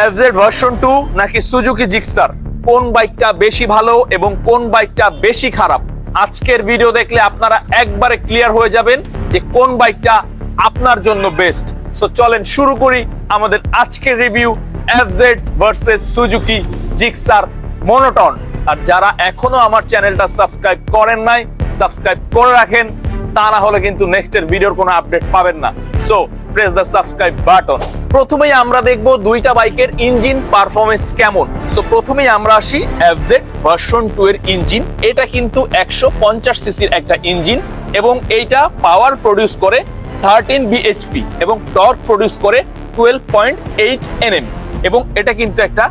FZ version two নাকি Suzuki Gixxer কোন বাইকটা বেশি ভালো এবং কোন বাইকটা বেশি খারাপ? আজকের ভিডিও দেখলে আপনারা একবারে ক্লিয়ার হয়ে যাবেন যে কোন বাইকটা আপনার জন্য বেস্ট সো চলেন শুরু করি আমাদের আজকের review FZ versus Suzuki Gixxer monotone আর যারা এখনও আমার চ্যানেলটা সাবস্ক্রাইব করেন নাই সাবস্ক্রাইব করে রাখেন, তা না হলে কিন্তু নেক্সটের ভিডিওর কোনো আপডেট পাবেন না। So press the subscribe button প্রথমেই আমরা দেখব দুইটা বাইকের ইঞ্জিন পারফরমেন্স কেমন। সো প্রথমেই আমরা আসি এফজেড ভার্সন টু এর ইঞ্জিন। এটা কিন্তু একশো পঞ্চাশ সিসির একটা ইঞ্জিন এবং এইটা পাওয়ার প্রডিউস করে থার্টিন বিএইচপি এবং টর্ক প্রডিউস করে টুয়েলভ পয়েন্ট এইট এনএম এবং এটা কিন্তু একটা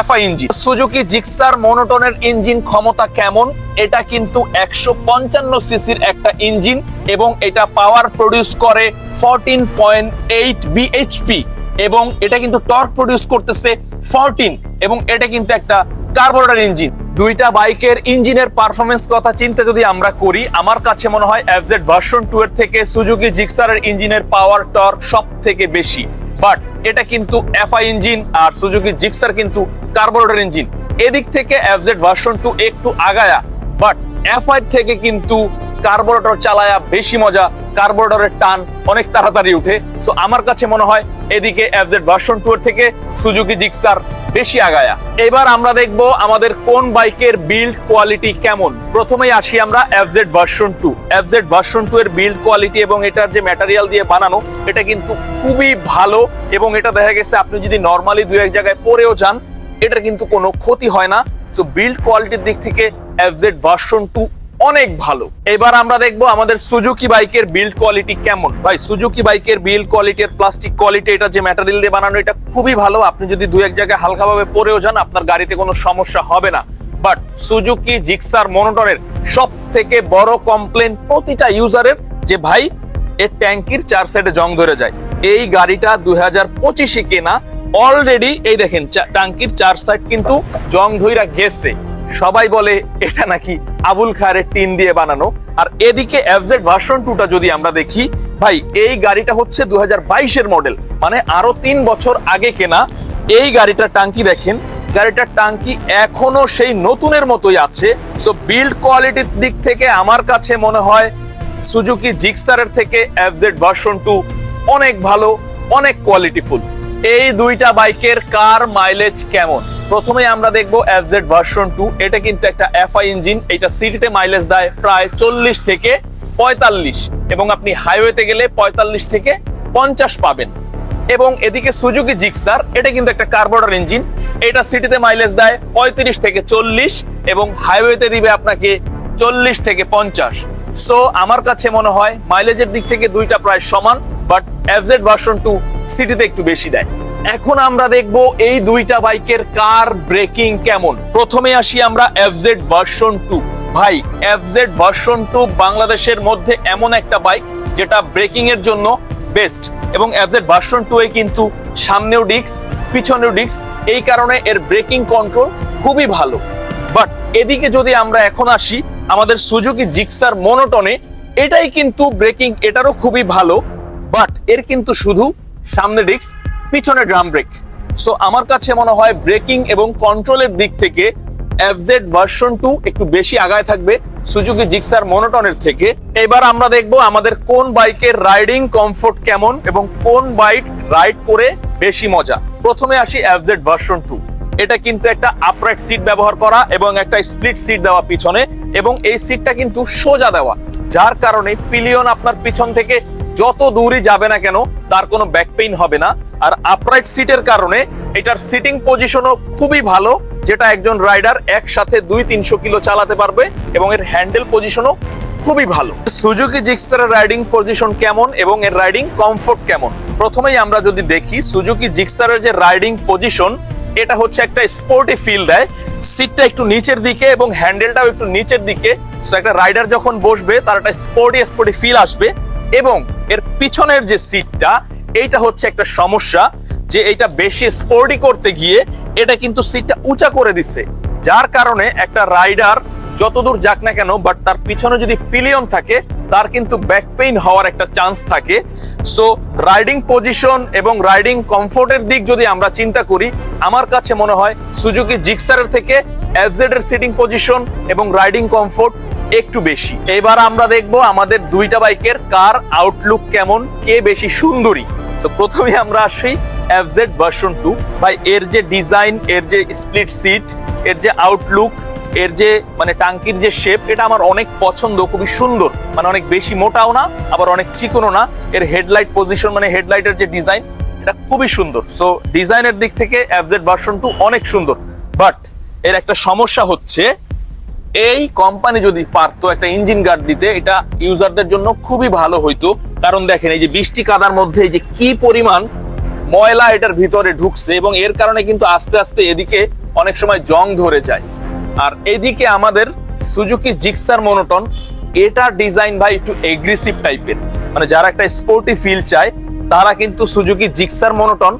এফআই ইঞ্জিন। সুজুকি জিক্সার মনোটনের ইঞ্জিন ক্ষমতা কেমন? এটা কিন্তু একশো পঞ্চান্ন সিসির একটা ইঞ্জিন এবং এটা পাওয়ার প্রডিউস করে ফোরটিন পয়েন্ট এইট বিএইচপি এবং এটা কিন্তু টর্ক প্রডিউস করতেছে ফোরটিন এবং এটা কিন্তু একটা কার্বোরেটর ইঞ্জিন। দুইটা বাইকের ইঞ্জিনের পারফরমেন্স কথা চিন্তা যদি আমরা করি, আমার কাছে মনে হয় এফজেড ভার্সন টু এর থেকে সুজুকি জিক্সারের ইঞ্জিনের পাওয়ার টর্ক সব থেকে বেশি। বাট এটা কিন্তু এফআই ইঞ্জিন আর সুজুকি জিক্সার কিন্তু কার্বোরেটর ইঞ্জিন। এদিক থেকে এফজেড ভার্সন টু একটু আগায়া, বাট এফআই থেকে কিন্তু কার্বোরেটর চালায়া বেশি মজা, কার্বোরেটরের টান অনেক তাড়াতাড়ি উঠে। সো আমার কাছে মনে হয় এদিকে এফজেড ভার্সন টু এর থেকে সুজুকি জিক্সার বেশি আগায়া। এবার আমরা দেখব আমাদের কোন বাইকের বিল্ড কোয়ালিটি কেমন। প্রথমেই আসি আমরা FZ version two FZ version two এর বিল্ড কোয়ালিটি এবং এটার যে ম্যাটেরিয়াল দিয়ে বানানো, এটা কিন্তু খুবই ভালো এবং এটা দেখা গেছে আপনি যদি নর্মালি দু এক জায়গায় পরেও যান, এটার কিন্তু কোনো ক্ষতি হয় না। তো বিল্ড কোয়ালিটির দিক থেকে এফজেড ভার্সন টু অনেক ভালো। এবার আমরা দেখব আমাদের সুজুকি বাইকের বিল্ড কোয়ালিটি কেমন। ভাই সুজুকি বাইকের বিল্ড কোয়ালিটি আর প্লাস্টিক কোয়ালিটি এটা যে ম্যাটেরিয়াল দিয়ে বানানো, এটা খুবই ভালো। আপনি যদি দু এক জায়গায় হালকাভাবে পরেও যান, আপনার গাড়িতে কোনো সমস্যা হবে না। বাট সুজুকি জিক্সার মনোটনের সব থেকে বড় কমপ্লেন প্রতিটা ইউজারের যে, ভাই, এর ট্যাঙ্কির চার সাইডে জং ধরে যায়। এই গাড়িটা দুই হাজার পঁচিশে কেনা। অলরেডি এই দেখেন টাঙ্কির চার সাইড কিন্তু জং ধইরা গেছে। সবাই বলে, এটা নাকি আবুল খায়ের টিন দিয়ে বানানো? আর এদিকে এফজেড ভার্সন টুটা যদি আমরা দেখি, ভাই, এই গাড়িটা হচ্ছে দু হাজার মডেল মানে আরও তিন বছর আগে কেনা। এই গাড়িটার টাঙ্কি দেখেন, গাড়িটার টাঙ্কি এখনও সেই নতুনের মতোই আছে। সো বিল্ড কোয়ালিটির দিক থেকে আমার কাছে মনে হয় সুজুকি জিক্সারের থেকে এফজেড ভার্সন টু অনেক ভালো, অনেক কোয়ালিটিফুল এই দুইটা বাইকের কার মাইলেজ কেমন? প্রথমে আমরা দেখব এফজেড ভার্সন টু এটা কিন্তু একটা এফআই ইঞ্জিন এটা সিটিতে মাইলেজ দেয় প্রায় চল্লিশ থেকে পঁয়তাল্লিশ। এবং আপনি হাইওয়েতে গেলে পঁয়তাল্লিশ থেকে পঞ্চাশ পাবেন। এবং এদিকে সুজুকি জিক্সার এটা কিন্তু একটা কার্বোডার ইঞ্জিন এটা সিটিতে মাইলেজ দেয় পঁয়ত্রিশ থেকে চল্লিশ এবং হাইওয়েতে দিবে আপনাকে চল্লিশ থেকে পঞ্চাশ। সো আমার কাছে মনে হয় মাইলেজের দিক থেকে দুইটা প্রায় সমান বাট এফজেড ভার্সন টু সিটিতে একটু বেশি দেয়। এখন আমরা দেখব এই দুইটা বাইকের কার ব্রেকিং কেমন। প্রথমে আসি আমরা এফজেড ভার্সন টু ভাই এফজেড ভার্সন টু বাংলাদেশের মধ্যে এমন একটা বাইক যেটা ব্রেকিং এর জন্য বেস্ট এবং এফজেড ভার্সন টু এ কিন্তু সামনেও ডিস্ক পিছনেও ডিস্ক এই কারণে এর ব্রেকিং কন্ট্রোল খুবই ভালো। বাট এদিকে যদি আমরা এখন আসি, আমাদের সুজুকি জিক্সার মনোটনে এটাই কিন্তু ব্রেকিং, এটারও খুবই ভালো। বাট এর কিন্তু শুধু সামনে ডিস্ক পিছনে ড্রাম ব্রেক সো আমার কাছে মনে হয় ব্রেকিং এবং কন্ট্রোলের দিক থেকে এফজেড ভার্সন টু একটু বেশি আগায় থাকবে। সুজুকি জিক্সার মনোটনের থেকে। এবার আমরা দেখব আমাদের কোন বাইকের রাইডিং কমফোর্ট কেমন এবং কোন বাইক রাইড করে বেশি মজা। প্রথমে আসি এফজেড ভার্সন টু এটা কিন্তু একটা আপরাইট সিট ব্যবহার করা এবং একটা স্প্লিট সিট দেওয়া পিছনে এবং এই সিটটা কিন্তু সোজা দেওয়া। যার কারণে পিলিয়ন আপনার পিছন থেকে যত দূরই যাবে না কেন, তার কোনো ব্যাক পেইন হবে না। আর আপরাইট সিটের কারণে এটার সিটিং পজিশনও খুবই ভালো, যেটা একজন রাইডার একসাথে দুই তিনশো কিলো চালাতে পারবে এবং এর হ্যান্ডেল পজিশনও খুবই ভালো। সুজুকি জিক্সারের রাইডিং পজিশন কেমন এবং এর রাইডিং কমফোর্ট কেমন? প্রথমেই আমরা যদি দেখি সুজুকি জিক্সারের যে রাইডিং পজিশন এটা হচ্ছে একটা স্পোর্টি ফিল দেয়। সিটটা একটু নিচের দিকে এবং হ্যান্ডেলটাও একটু নিচের দিকে। সো একটা রাইডার যখন বসবে, তার একটা স্পোর্টি স্পোর্টি ফিল আসবে। এবং এর পিছনের যে সিটটা এইটা হচ্ছে একটা সমস্যা যে এটা বেশি স্পোর্টি করতে গিয়ে এটা কিন্তু সিটটা উঁচা করে দিছে যার কারণে একটা রাইডার যতদূর যাক না কেন বাট তার পিছনে যদি পিলিয়ন থাকে, তার কিন্তু ব্যাক পেইন হওয়ার একটা চান্স থাকে। সো রাইডিং পজিশন এবং রাইডিং কমফোর্টের দিক যদি আমরা চিন্তা করি, আমার কাছে মনে হয় সুজুকি জিক্সারের থেকে এফজেড এর সিটিং পজিশন এবং রাইডিং কমফোর্ট একটু বেশি। এবার আমরা দেখব আমাদের দুইটা বাইকের কার আউটলুক কেমন, কে বেশি সুন্দরী। সো প্রথমে আমরা আসি এফজেড ভার্সন টু ভাই, এর যে ডিজাইন এর যে স্প্লিট সিট এর যে আউটলুক এর যে মানে টাঙ্কির যে শেপ এটা আমার অনেক পছন্দ, খুবই সুন্দর। মানে অনেক বেশি মোটাও না, আবার অনেক চিকনও না। এর হেডলাইট পজিশন মানে হেডলাইটের যে ডিজাইন এটা খুবই সুন্দর। সো ডিজাইনের দিক থেকে এফজেড ভার্সন টু অনেক সুন্দর। বাট এর একটা সমস্যা হচ্ছে এই কোম্পানি যদি পারতো একটা ইঞ্জিন গার্ড দিতে, এটা ইউজারদের জন্য খুবই ভালো হইতো। কারণ দেখেন, এই যে বৃষ্টি কাদার মধ্যে যে কি পরিমাণ ময়লা এটার ভিতরে ঢুকছে, এবং এর কারণে কিন্তু আস্তে আস্তে এদিকে অনেক সময় জং ধরে যায়। আর এদিকে আমাদের সুজুকি জিক্সার মনোটন এটার ডিজাইন ভাই একটু এগ্রেসিভ টাইপের মানে যারা একটা স্পোর্টি ফিল চায়, তারা কিন্তু সুজুকি জিক্সার মনোটন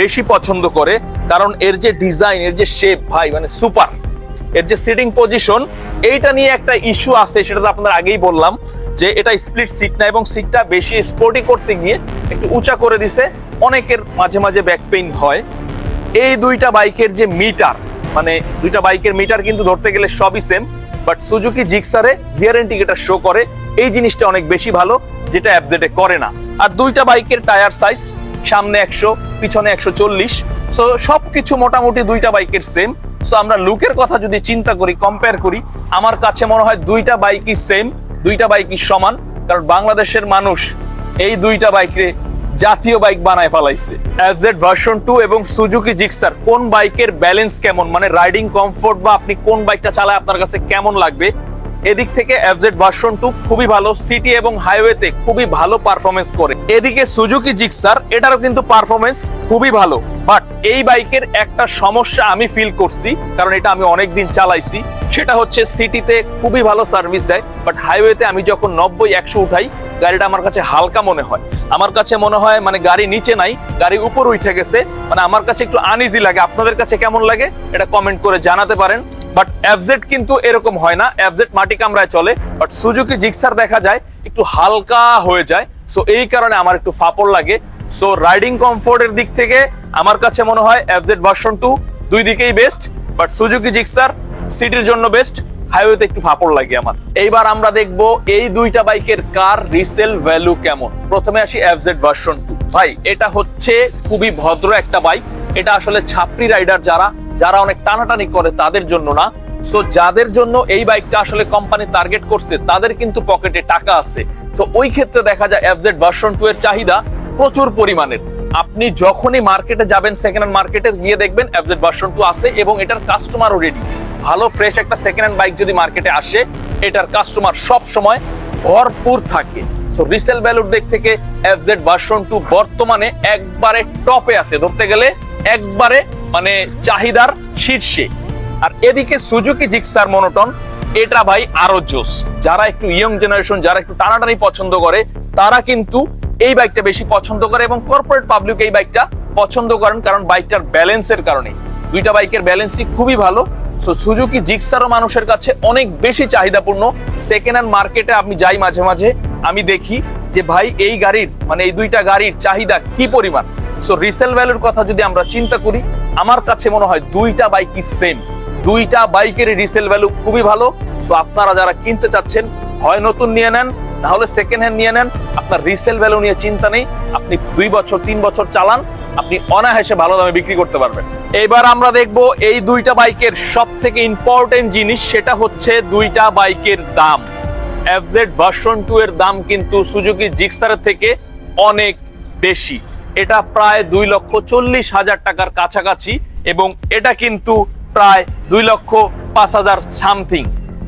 বেশি পছন্দ করে। কারণ এর যে ডিজাইন এর যে শেপ ভাই মানে সুপার এর যে সিটিং পজিশন এইটা নিয়ে একটা ইস্যু আছে, সেটা তো আপনার আগেই বললাম, যে এটা স্প্লিট সিট না এবং সিটটা বেশি স্পোর্টি করতে গিয়ে একটু উঁচা করে দিছে, অনেকের মাঝে মাঝে ব্যাক পেইন হয়। এই দুইটা বাইকের যে মিটার মানে দুইটা বাইকের মিটার কিন্তু ধরতে গেলে সবই সেম বাট সুজুকি জিক্সারে গিয়ার ইন্ডিকেটার শো করে, এই জিনিসটা অনেক বেশি ভালো, যেটা অ্যাপজেটে করে না। আর দুইটা বাইকের টায়ার সাইজ সামনে একশো, পিছনে একশো চল্লিশ সো সবকিছু মোটামুটি দুইটা বাইকের সেম সো আমরা লুকের কথা যদি চিন্তা করি কম্পেয়ার করি, আমার কাছে মনে হয় দুইটা বাইকই সেম দুইটা বাইকই সমান, কারণ বাংলাদেশের মানুষ এই দুইটা বাইকে জাতীয় বাইক বানায় ফেলাইছে। এফজেড ভার্সন টু এবং সুজুকি জিক্সার কোন বাইকের ব্যালেন্স কেমন? মানে রাইডিং কমফোর্ট বা আপনি কোন বাইকটা চালায় আপনার কাছে কেমন লাগবে? এদিক থেকে এফজেড ভার্সন টু খুবই ভালো সিটি এবং হাইওয়েতে খুবই ভালো পারফরমেন্স করে। এদিকে সুজুকি জিক্সার এটারও কিন্তু পারফরমেন্স খুবই ভালো। বাট এই বাইকের একটা সমস্যা আমি ফিল করছি, কারণ এটা আমি অনেক দিন চালাইছি। সেটা হচ্ছে সিটিতে খুবই ভালো সার্ভিস দেয় বাট হাইওয়েতে আমি যখন নব্বই, একশো উঠাই, গাড়িটা আমার কাছে হালকা মনে হয়। আমার কাছে মনে হয় মানে গাড়ি নিচে নাই, গাড়ি উপর উঠে গেছে মানে আমার কাছে একটু আনইজি লাগে। আপনাদের কাছে কেমন লাগে? এটা কমেন্ট করে জানাতে পারেন। বাট এফজেড কিন্তু এরকম হয় না। এফজেড মাটি কামড়ায় চলে বাট সুজুকি জিক্সার দেখা যায়, একটু হালকা হয়ে যায়। সো এই কারণে আমার একটু ফাপড় লাগে। সো রাইডিং কমফোর্টের দিক থেকে আমার কাছে মনে হয় এফজেড ভার্সন টু দুই দিকেই বেস্ট বাট সুজুকি জিক্সার সিটির জন্য বেস্ট হাইওয়েতে একটু ফাপড় লাগে আমার। এইবার আমরা দেখব এই দুইটা বাইকের কার রিসেল ভ্যালু কেমন। প্রথমে আসি এফজেড ভার্সন টু ভাই, এটা হচ্ছে খুবই ভদ্র একটা বাইক এটা আসলে ছাপরি রাইডার যারা যারা অনেক টানাটানি করে তাদের জন্য না। সো যাদের জন্য এই বাইকটা আসলে কোম্পানি টার্গেট করছে, তাদের কিন্তু পকেটে টাকা আছে। সো ওই ক্ষেত্রে দেখা যায় এফজেড ভার্সন টু এর চাহিদা প্রচুর পরিমাণের। আপনি যখনই মার্কেটে যাবেন সেকেন্ড হ্যান্ড মার্কেটে গিয়ে দেখবেন এফজেড ভার্সন টু আছে এবং এটার কাস্টমারও রেডি ভালো ফ্রেশ একটা সেকেন্ড হ্যান্ড বাইক যদি মার্কেটে আসে, এটার কাস্টমার সব সময় ভরপুর থাকে। সো রিসেল ভ্যালুর দিক থেকে এফজেড ভার্সন টু বর্তমানে একবারে টপে আছে। ধরতে গেলে একবারে মানে চাহিদার শীর্ষে। আর এদিকে সুজুকি জিক্সার মনোটন এটা ভাই আরও জোস। যারা একটু ইয়ং জেনারেশন যারা একটু টানাটানি পছন্দ করে, তারা কিন্তু এই বাইকটা বেশি পছন্দ করে এবং কর্পোরেট পাবলিক এই বাইকটা পছন্দ করেন কারণ বাইকটার ব্যালেন্সের কারণে। দুইটা বাইকের ব্যালেন্সই খুবই ভালো। সো সুজুকি জিক্সারও মানুষের কাছে অনেক বেশি চাহিদাপূর্ণ। সেকেন্ড হ্যান্ড মার্কেটে আমি যাই মাঝে মাঝে, আমি দেখি যে ভাই এই গাড়ির মানে এই দুইটা গাড়ির চাহিদা কি পরিমাণ? সো রিসেল ভ্যালুর কথা যদি আমরা চিন্তা করি, আমার কাছে মনে হয় দুইটা বাইকই সেম দুইটা বাইকের রিসেল ভ্যালু খুবই ভালো। সো আপনারা যারা কিনতে চাচ্ছেন, হয় নতুন নিয়ে নেন নাহলে সেকেন্ড হ্যান্ড নিয়ে নেন। আপনার রিসেল ভ্যালু নিয়ে চিন্তা নেই। আপনি দুই বছর, তিন বছর চালান। আপনি অনায়াসে ভালো দামে বিক্রি করতে পারবেন। এবার আমরা দেখব এই দুইটা বাইকের সব থেকে ইম্পর্টেন্ট জিনিস, সেটা হচ্ছে দুইটা বাইকের দাম। এফজেড ভার্সন টু এর দাম কিন্তু সুজুকি জিক্সারের থেকে অনেক বেশি। এটা প্রায় দুই লক্ষ চল্লিশ হাজার টাকার কাছাকাছি এবং এটা কিন্তু প্রায় দুই লক্ষ পাঁচ হাজার সামথিং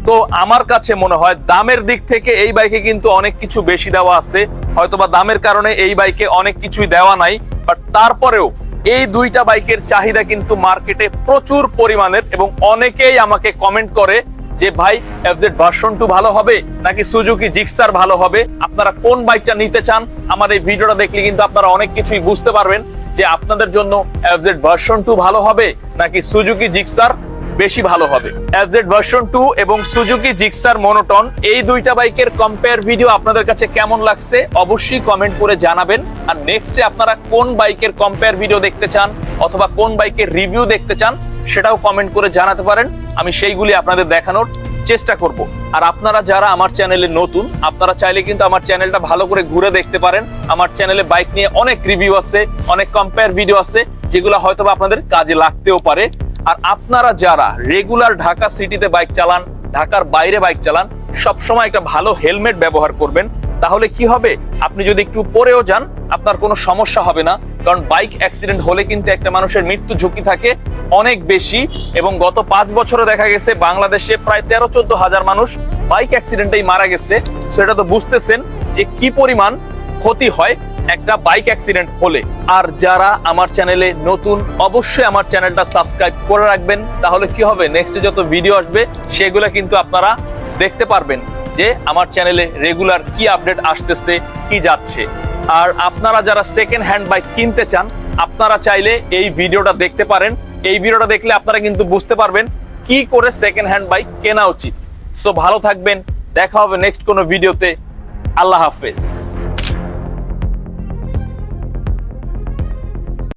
তো আমার কাছে মনে হয় দামের দিক থেকে এই বাইকে কিন্তু অনেক কিছু বেশি দেওয়া আছে। হয়তোবা দামের কারণে এই বাইকে অনেক কিছুই দেওয়া নাই বাট তারপরেও এই দুইটা বাইকের চাহিদা কিন্তু মার্কেটে প্রচুর পরিমাণের এবং অনেকেই আমাকে কমেন্ট করে যে, ভাই এফজেড ভার্সন টু ভালো হবে নাকি সুজুকি জিক্সার ভালো হবে? আপনারা কোন বাইকটা নিতে চান? আমার এই ভিডিওটা দেখলে কিন্তু আপনারা অনেক কিছুই বুঝতে পারবেন যে আপনাদের জন্য এফজেড ভার্সন টু ভালো হবে নাকি সুজুকি জিক্সার বেশি ভালো হবে। এফজেড ভার্সন টু এবং সুজুকি জিক্সার মনোটন এই দুইটা বাইকের কম্পেয়ার ভিডিও আপনাদের কাছে কেমন লাগছে অবশ্যই কমেন্ট করে জানাবেন। আর নেক্সটে আপনারা কোন বাইকের কম্পেয়ার ভিডিও দেখতে চান অথবা কোন বাইকের রিভিউ দেখতে চান সেটাও কমেন্ট করে জানাতে পারেন। আমি সেইগুলি আপনাদের দেখানোর চেষ্টা করব। আর আপনারা যারা আমার চ্যানেলে নতুন, আপনারা চাইলে কিন্তু আমার চ্যানেলটা ভালো করে ঘুরে দেখতে পারেন। আমার চ্যানেলে বাইক নিয়ে অনেক রিভিউ আছে, অনেক কম্পেয়ার ভিডিও আছে, যেগুলো হয়তো আপনাদের কাজে লাগতেও পারে। আর আপনারা যারা রেগুলার ঢাকা সিটিতে বাইক চালান, ঢাকার বাইরে বাইক চালান, সবসময় একটা ভালো হেলমেট ব্যবহার করবেন। তাহলে কি হবে? আপনি যদি একটু পরেও যান, আপনার কোনো সমস্যা হবে না। কারণ বাইক অ্যাক্সিডেন্ট হলে কিন্তু একটা মানুষের মৃত্যু ঝুঁকি থাকে অনেক বেশি। এবং গত পাঁচ বছরে দেখা গেছে, বাংলাদেশে প্রায় তেরো চোদ্দ হাজার মানুষ বাইক অ্যাক্সিডেন্টেই মারা গেছে। সেটা তো বুঝতেছেন যে কি পরিমাণ ক্ষতি হয়। একটা বাইক অ্যাক্সিডেন্ট হলে। আর যারা আমার চ্যানেলে নতুন, অবশ্যই আমার চ্যানেলটা সাবস্ক্রাইব করে রাখবেন। তাহলে কি হবে? নেক্সটে যত ভিডিও আসবে, সেগুলো কিন্তু আপনারা দেখতে পারবেন যে আমার চ্যানেলে রেগুলার কি আপডেট আসতেছে, কি যাচ্ছে। আর আপনারা যারা সেকেন্ড হ্যান্ড বাইক কিনতে চান, আপনারা চাইলে এই ভিডিওটা দেখতে পারেন। এই ভিডিওটা দেখলে আপনারা কিন্তু বুঝতে পারবেন কি করে সেকেন্ড হ্যান্ড বাইক কেনা উচিত। সো ভালো থাকবেন। দেখা হবে নেক্সট কোনো ভিডিওতে আল্লাহ হাফেজ।